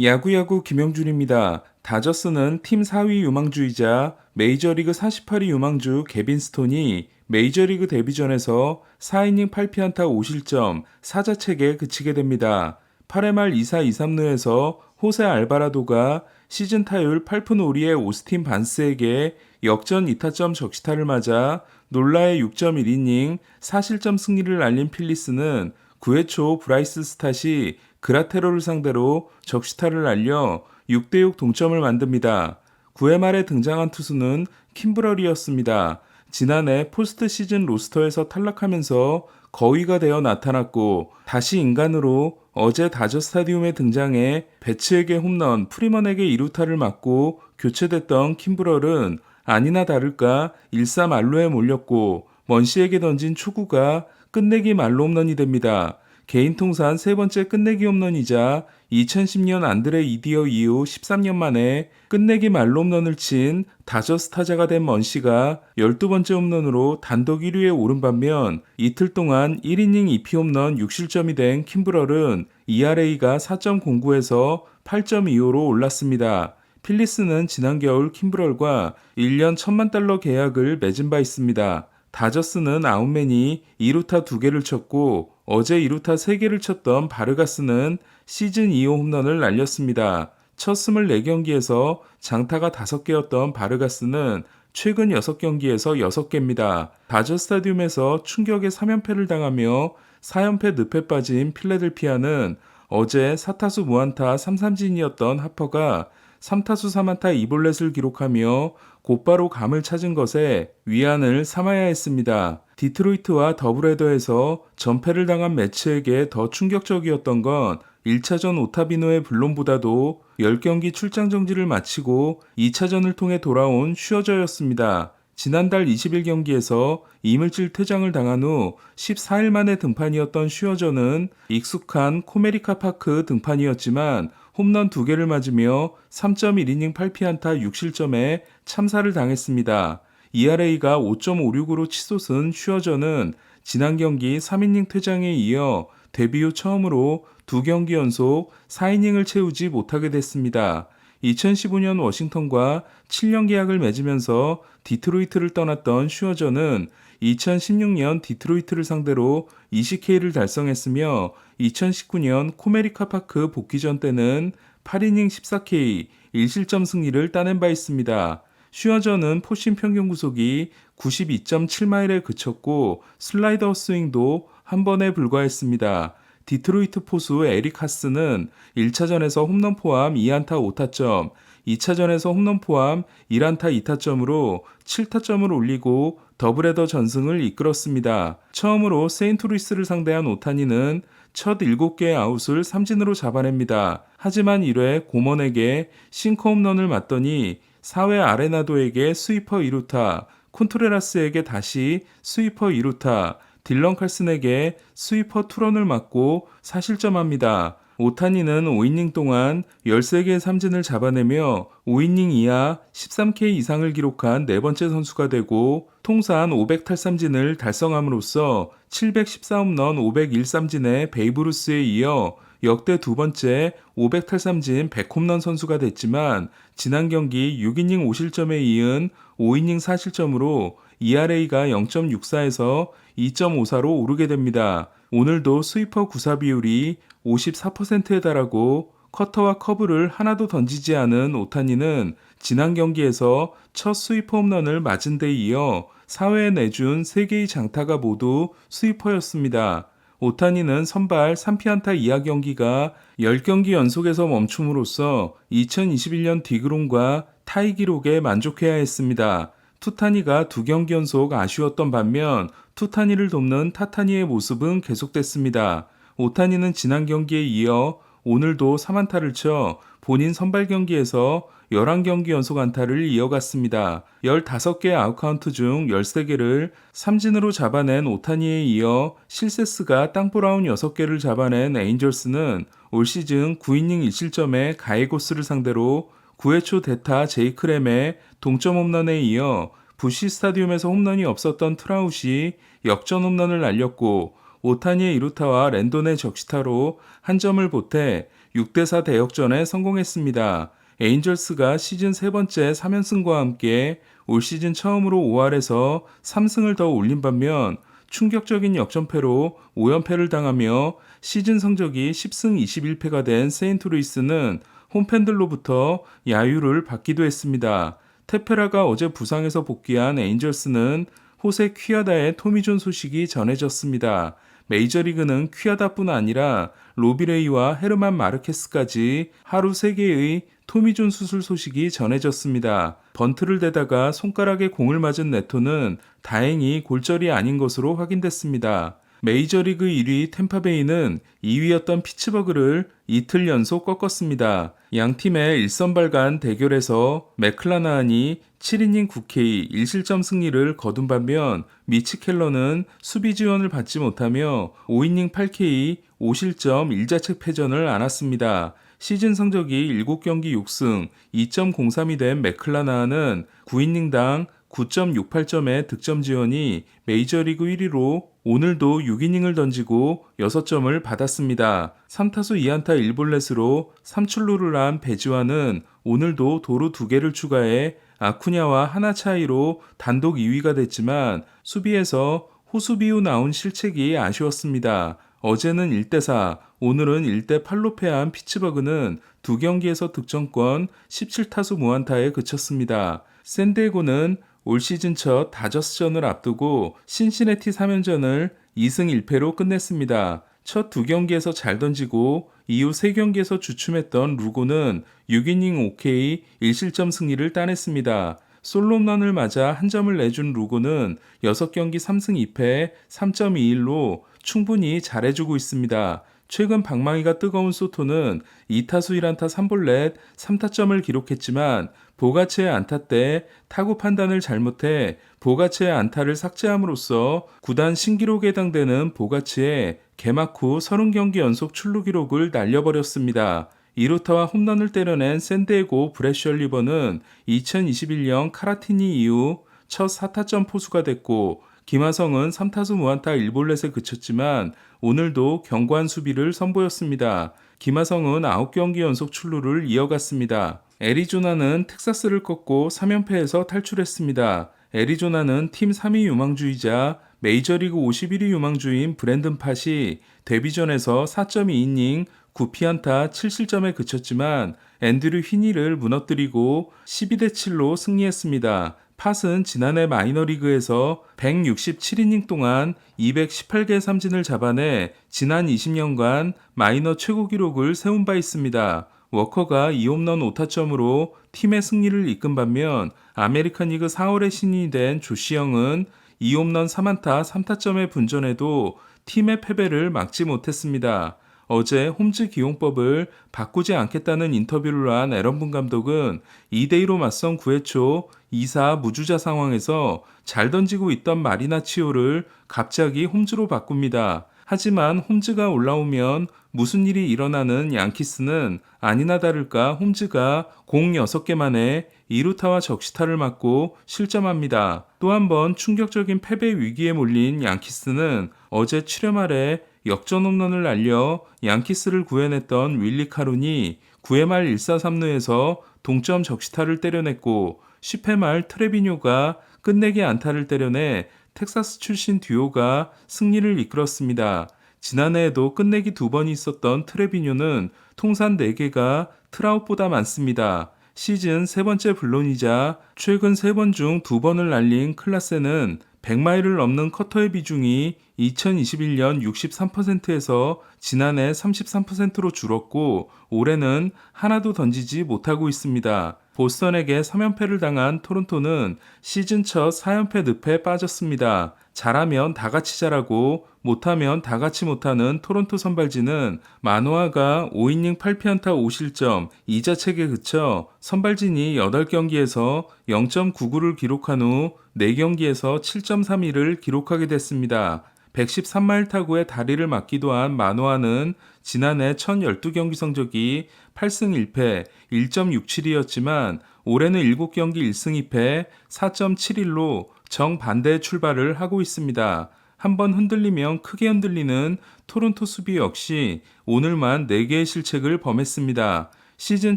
야구야구 김영준입니다. 다저스는 팀 4위 유망주이자 메이저리그 48위 유망주 개빈 스톤이 메이저리그 데뷔전에서 4이닝 8피안타 5실점 4자책에 그치게 됩니다. 8회 말 2사 2삼루에서 호세 알바라도가 시즌 타율 8푼 5리의 오스틴 반스에게 역전 2타점 적시타를 맞아 놀라의 6.1이닝 4실점 승리를 알린 필리스는 9회 초 브라이스 스탓이 그라테로를 상대로 적시타를 날려 6대6 동점을 만듭니다. 9회 말에 등장한 투수는 킴브럴이었습니다. 지난해 포스트 시즌 로스터에서 탈락하면서 거위가 되어 나타났고 다시 인간으로 어제 다저 스타디움에 등장해 배츠에게 홈런, 프리먼에게 2루타를 맞고 교체됐던 킴브럴은 아니나 다를까 1-3 말로에 몰렸고 먼시에게 던진 초구가 끝내기 말로 홈런이 됩니다. 개인 통산 세 번째 끝내기 홈런이자 2010년 안드레 이디어 이후 13년 만에 끝내기 말로 홈런을 친 다저스 타자가 된 먼시가 12번째 홈런으로 단독 1위에 오른 반면 이틀 동안 1이닝 2피 홈런 6실점이 된 킴브럴은 ERA가 4.09에서 8.25로 올랐습니다. 필리스는 지난 겨울 킴브럴과 1년 1000만 달러 계약을 맺은 바 있습니다. 다저스는 아웃맨이 2루타 2개를 쳤고 어제 2루타 3개를 쳤던 바르가스는 시즌 2호 홈런을 날렸습니다. 첫 24경기에서 장타가 5개였던 바르가스는 최근 6경기에서 6개입니다. 다저 스타디움에서 충격의 3연패를 당하며 4연패 늪에 빠진 필라델피아는 어제 4타수 무안타 3삼진이었던 하퍼가 3타수 3안타 2볼넷을 기록하며 곧바로 감을 찾은 것에 위안을 삼아야 했습니다. 디트로이트와 더블헤더에서 전패를 당한 매치에게 더 충격적이었던 건 1차전 오타비노의 블론보다도 10경기 출장 정지를 마치고 2차전을 통해 돌아온 슈어저였습니다. 지난달 21경기에서 이물질 퇴장을 당한 후 14일 만에 등판이었던 슈어저는 익숙한 코메리카 파크 등판이었지만 홈런 2개를 맞으며 3.1이닝 8피안타 6실점에 참사를 당했습니다. ERA가 5.56으로 치솟은 슈어저는 지난 경기 3이닝 퇴장에 이어 데뷔 후 처음으로 두 경기 연속 4이닝을 채우지 못하게 됐습니다. 2015년 워싱턴과 7년 계약을 맺으면서 디트로이트를 떠났던 슈어저는 2016년 디트로이트를 상대로 20K를 달성했으며 2019년 코메리카 파크 복귀전 때는 8이닝 14K 1실점 승리를 따낸 바 있습니다. 슈어저는 포심 평균 구속이 92.7마일에 그쳤고 슬라이더 스윙도 한 번에 불과했습니다. 디트로이트 포수 에릭 하스는 1차전에서 홈런 포함 2안타 5타점, 2차전에서 홈런 포함 1안타 2타점으로 7타점을 올리고 더블헤더 전승을 이끌었습니다. 처음으로 세인트루이스를 상대한 오타니는 첫 7개의 아웃을 삼진으로 잡아냅니다. 하지만 1회 고먼에게 싱커 홈런을 맞더니 4회 아레나도에게 스위퍼 2루타, 콘트레라스에게 다시 스위퍼 2루타, 딜런 칼슨에게 스위퍼 투런을 맞고 사실점합니다. 오타니는 5이닝 동안 13개의 삼진을 잡아내며 5이닝 이하 13K 이상을 기록한 네 번째 선수가 되고 통산 500탈삼진을 달성함으로써 714홈런 501삼진의 베이브루스에 이어 역대 두 번째 500탈삼진 100홈런 선수가 됐지만 지난 경기 6이닝 5실점에 이은 5이닝 4실점으로 ERA가 0.64에서 2.54로 오르게 됩니다. 오늘도 스위퍼 구사 비율이 54%에 달하고 커터와 커브를 하나도 던지지 않은 오타니는 지난 경기에서 첫 스위퍼 홈런을 맞은 데 이어 4회에 내준 3개의 장타가 모두 스위퍼였습니다. 오타니는 선발 3피안타 이하 경기가 10경기 연속에서 멈춤으로써 2021년 디그론과 타이 기록에 만족해야 했습니다. 투타니가 두 경기 연속 아쉬웠던 반면 투타니를 돕는 타타니의 모습은 계속됐습니다. 오타니는 지난 경기에 이어 오늘도 3안타를 쳐 본인 선발 경기에서 11경기 연속 안타를 이어갔습니다. 15개 아웃카운트 중 13개를 삼진으로 잡아낸 오타니에 이어 실세스가 땅볼아웃 6개를 잡아낸 에인절스는 올 시즌 9이닝 1실점의 가이고스를 상대로 9회 초 대타 제이크램의 동점 홈런에 이어 부시 스타디움에서 홈런이 없었던 트라웃이 역전 홈런을 날렸고 오타니의 이루타와 랜돈의 적시타로 한 점을 보태 6대4 대역전에 성공했습니다. 에인절스가 시즌 세 번째 3연승과 함께 올 시즌 처음으로 5할에서 3승을 더 올린 반면 충격적인 역전패로 5연패를 당하며 시즌 성적이 10승 21패가 된 세인트루이스는 홈팬들로부터 야유를 받기도 했습니다. 테페라가 어제 부상에서 복귀한 에인절스는 호세 퀴아다의 토미존 소식이 전해졌습니다. 메이저리그는 퀴아다뿐 아니라 로비레이와 헤르만 마르케스까지 하루 3개의 토미존 수술 소식이 전해졌습니다. 번트를 대다가 손가락에 공을 맞은 네토는 다행히 골절이 아닌 것으로 확인됐습니다. 메이저리그 1위 템파베이는 2위였던 피츠버그를 이틀 연속 꺾었습니다. 양 팀의 일선발 간 대결에서 맥클라나한이 7이닝 9K 1실점 승리를 거둔 반면 미치 켈러는 수비 지원을 받지 못하며 5이닝 8K 5실점 1자책 패전을 안았습니다. 시즌 성적이 7경기 6승 2.03이 된 맥클라나한은 9이닝당 9.68점의 득점 지원이 메이저리그 1위로 오늘도 6이닝을 던지고 6점을 받았습니다. 3타수 2안타 1볼넷으로 3출루를 한 배지와는 오늘도 도루 2개를 추가해 아쿠냐와 하나 차이로 단독 2위가 됐지만 수비에서 호수비우 나온 실책이 아쉬웠습니다. 어제는 1대4, 오늘은 1대8로 패한 피츠버그는 두 경기에서 득점권 17타수 무안타에 그쳤습니다. 샌디에고는 올 시즌 첫 다저스전을 앞두고 신시내티 3연전을 2승 1패로 끝냈습니다. 첫 두 경기에서 잘 던지고 이후 세 경기에서 주춤했던 루고는 6이닝 5K 1실점 승리를 따냈습니다. 솔로런을 맞아 한 점을 내준 루고는 6경기 3승 2패 3.21로 충분히 잘해주고 있습니다. 최근 방망이가 뜨거운 소토는 2타수 1안타 3볼넷 3타점을 기록했지만 보가체의 안타 때 타구 판단을 잘못해 보가체의 안타를 삭제함으로써 구단 신기록에 해당되는 보가치의 개막 후 30경기 연속 출루 기록을 날려버렸습니다. 2루타와 홈런을 때려낸 샌디에고 브래쉬얼 리버는 2021년 카라티니 이후 첫 4타점 포수가 됐고 김하성은 3타수 무안타 1볼넷에 그쳤지만 오늘도 견고한 수비를 선보였습니다. 김하성은 9경기 연속 출루를 이어갔습니다. 애리조나는 텍사스를 꺾고 3연패에서 탈출했습니다. 애리조나는 팀 3위 유망주이자 메이저리그 51위 유망주인 브랜든 팟이 데뷔전에서 4.2이닝 9피안타 7실점에 그쳤지만 앤드류 휘니를 무너뜨리고 12대 7로 승리했습니다. 팟은 지난해 마이너리그에서 167이닝 동안 218개 삼진을 잡아내 지난 20년간 마이너 최고 기록을 세운 바 있습니다. 워커가 2홈런 5타점으로 팀의 승리를 이끈 반면 아메리칸 리그 4월에 신인이 된 조시영은 2홈런 3안타 3타점의 분전에도 팀의 패배를 막지 못했습니다. 어제 홈즈 기용법을 바꾸지 않겠다는 인터뷰를 한 에런분 감독은 2대2로 맞선 9회 초 2사 무주자 상황에서 잘 던지고 있던 마리나 치오를 갑자기 홈즈로 바꿉니다. 하지만 홈즈가 올라오면 무슨 일이 일어나는 양키스는 아니나 다를까 홈즈가 공 6개 만에 2루타와 적시타를 맞고 실점합니다. 또 한 번 충격적인 패배 위기에 몰린 양키스는 어제 7회 말에 역전 홈런을 날려 양키스를 구해냈던 윌리 카룬이 9회 말 1사 3루에서 동점 적시타를 때려냈고 10회 말 트레비뇨가 끝내기 안타를 때려내 텍사스 출신 듀오가 승리를 이끌었습니다. 지난해에도 끝내기 두 번이 있었던 트레비뇨는 통산 4개가 트라웃보다 많습니다. 시즌 세 번째 블론이자 최근 세 번 중 두 번을 날린 클라세는 100마일을 넘는 커터의 비중이 2021년 63%에서 지난해 33%로 줄었고 올해는 하나도 던지지 못하고 있습니다. 보스턴에게 3연패를 당한 토론토는 시즌 첫 4연패 늪에 빠졌습니다. 잘하면 다 같이 잘하고 못하면 다 같이 못하는 토론토 선발진은 마노아가 5이닝 8피안타 5실점 2자책에 그쳐 선발진이 8경기에서 0.99를 기록한 후 4경기에서 7.31을 기록하게 됐습니다. 113마일 타구에 다리를 맞기도 한 마노아는 지난해 1012경기 성적이 8승 1패 1.67이었지만 올해는 7경기 1승 2패 4.71로 정반대의 출발을 하고 있습니다. 한번 흔들리면 크게 흔들리는 토론토 수비 역시 오늘만 4개의 실책을 범했습니다. 시즌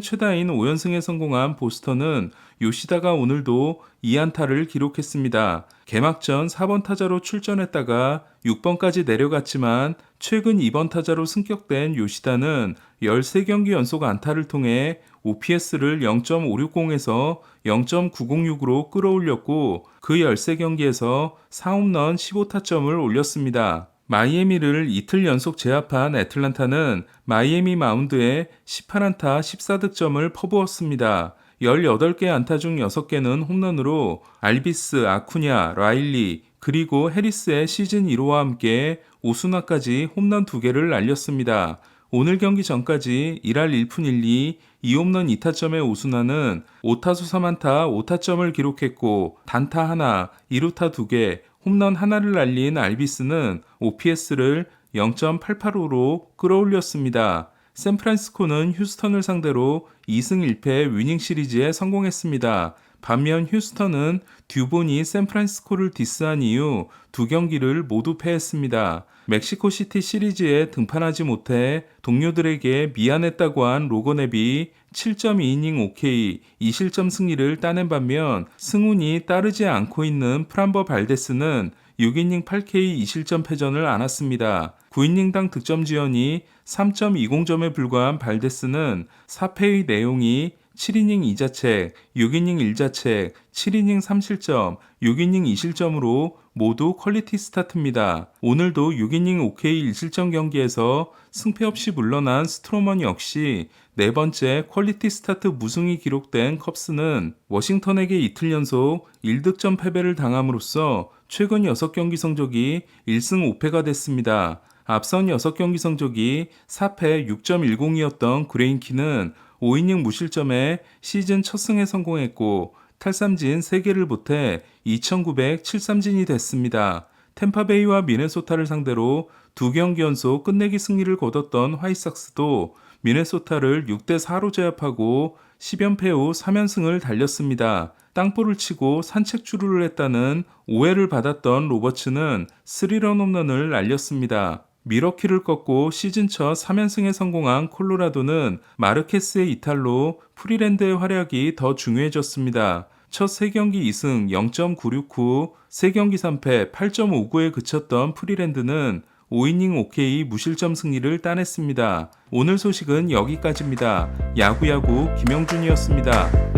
최다인 5연승에 성공한 보스턴은 요시다가 오늘도 2안타를 기록했습니다. 개막전 4번 타자로 출전했다가 6번까지 내려갔지만 최근 2번 타자로 승격된 요시다는 13경기 연속 안타를 통해 OPS를 0.560에서 0.906으로 끌어올렸고 그 13경기에서 4홈런 15타점을 올렸습니다. 마이애미를 이틀 연속 제압한 애틀란타는 마이애미 마운드에 18안타 14득점을 퍼부었습니다. 18개 안타 중 6개는 홈런으로 알비스, 아쿠냐, 라일리, 그리고 해리스의 시즌 1호와 함께 오수나까지 홈런 2개를 날렸습니다. 오늘 경기 전까지 1할 1푼 1리 2홈런 2타점의 오수나는 5타수 3안타 5타점을 기록했고 단타 하나, 2루타 2개, 홈런 하나를 날린 알비스는 OPS를 0.885로 끌어올렸습니다. 샌프란시스코는 휴스턴을 상대로 2승 1패 위닝 시리즈에 성공했습니다. 반면 휴스턴은 듀본이 샌프란시스코를 디스한 이후 두 경기를 모두 패했습니다. 멕시코 시티 시리즈에 등판하지 못해 동료들에게 미안했다고 한 로건앱이 7.2이닝 OK 2실점 승리를 따낸 반면 승운이 따르지 않고 있는 프람버 발데스는 6이닝 8K 2실점 패전을 안았습니다. 9이닝당 득점 지연이 3.20점에 불과한 발데스는 4패의 내용이 7이닝 2자책, 6이닝 1자책, 7이닝 3실점, 6이닝 2실점으로 모두 퀄리티 스타트입니다. 오늘도 6이닝 OK 1실점 경기에서 승패 없이 물러난 스트로먼 역시 네 번째 퀄리티 스타트 무승이 기록된 컵스는 워싱턴에게 이틀 연속 1득점 패배를 당함으로써 최근 6경기 성적이 1승 5패가 됐습니다. 앞선 6경기 성적이 4패 6.10이었던 그레인키는 5이닝 무실점에 시즌 첫 승에 성공했고 탈삼진 3개를 보태 2,907삼진이 됐습니다. 템파베이와 미네소타를 상대로 두 경기 연속 끝내기 승리를 거뒀던 화이삭스도 미네소타를 6대 4로 제압하고 10연패 후 3연승을 달렸습니다. 땅볼을 치고 산책주루를 했다는 오해를 받았던 로버츠는 스리런 홈런을 날렸습니다. 미러키를 꺾고 시즌 첫 3연승에 성공한 콜로라도는 마르케스의 이탈로 프리랜드의 활약이 더 중요해졌습니다. 첫 3경기 2승 0.96후 3경기 3패 8.59에 그쳤던 프리랜드는 5이닝 OK 무실점 승리를 따냈습니다. 오늘 소식은 여기까지입니다. 야구야구 김영준이었습니다.